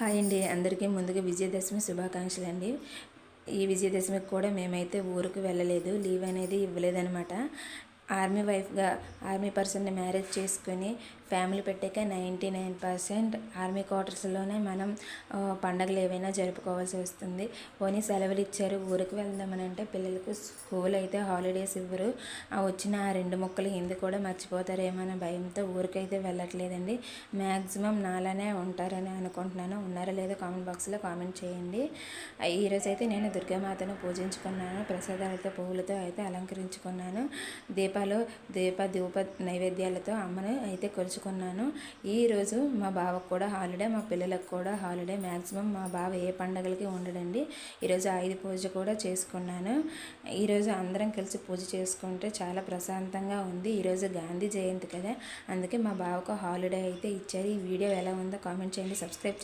Hi అండి. అందరికీ ముందుగా విజయదశమి శుభాకాంక్షలు అండి. ఈ విజయదశమికి కూడా మేమైతే ఊరికి వెళ్ళలేదు. లీవ్ అనేది ఇవ్వలేదనమాట ఆర్మీ వైఫ్గా ఆర్మీ పర్సన్ని మ్యారేజ్ చేసుకొని ఫ్యామిలీ పెట్టాక నైంటీ నైన్ పర్సెంట్ ఆర్మీ క్వార్టర్స్లోనే మనం పండగలు ఏవైనా జరుపుకోవాల్సి వస్తుంది. పోనీ సెలవులు ఇచ్చారు ఊరికి వెళ్దామని అంటే పిల్లలకు స్కూల్ అయితే హాలిడేస్ ఇవ్వరు. ఆ వచ్చిన ఆ రెండు ముక్కలు హిందీ కూడా మర్చిపోతారేమో అనే భయంతో ఊరికైతే వెళ్ళట్లేదండి. మ్యాక్సిమం నాలానే ఉంటారని అనుకుంటున్నాను. ఉన్నారో లేదో కామెంట్ బాక్స్లో కామెంట్ చేయండి. ఈరోజు అయితే నేను దుర్గామాతను పూజించుకున్నాను. ప్రసాదాలతో పువ్వులతో అయితే అలంకరించుకున్నాను. దీపాలు దీప ధూప నైవేద్యాలతో అమ్మను అయితే తెచ్చుకున్నాను. ఈరోజు మా బావకు కూడా హాలిడే మా పిల్లలకు కూడా హాలిడే మ్యాక్సిమం మా బావ ఏ పండగలకి ఉండడండి. ఈరోజు ఆయుధ పూజ కూడా చేసుకున్నాను. ఈరోజు అందరం కలిసి పూజ చేసుకుంటే చాలా ప్రశాంతంగా ఉంది. ఈరోజు గాంధీ జయంతి కదా. అందుకే మా బావకు హాలిడే అయితే ఇచ్చారు. ఈ వీడియో ఎలా ఉందో కామెంట్ చేయండి. సబ్స్క్రైబ్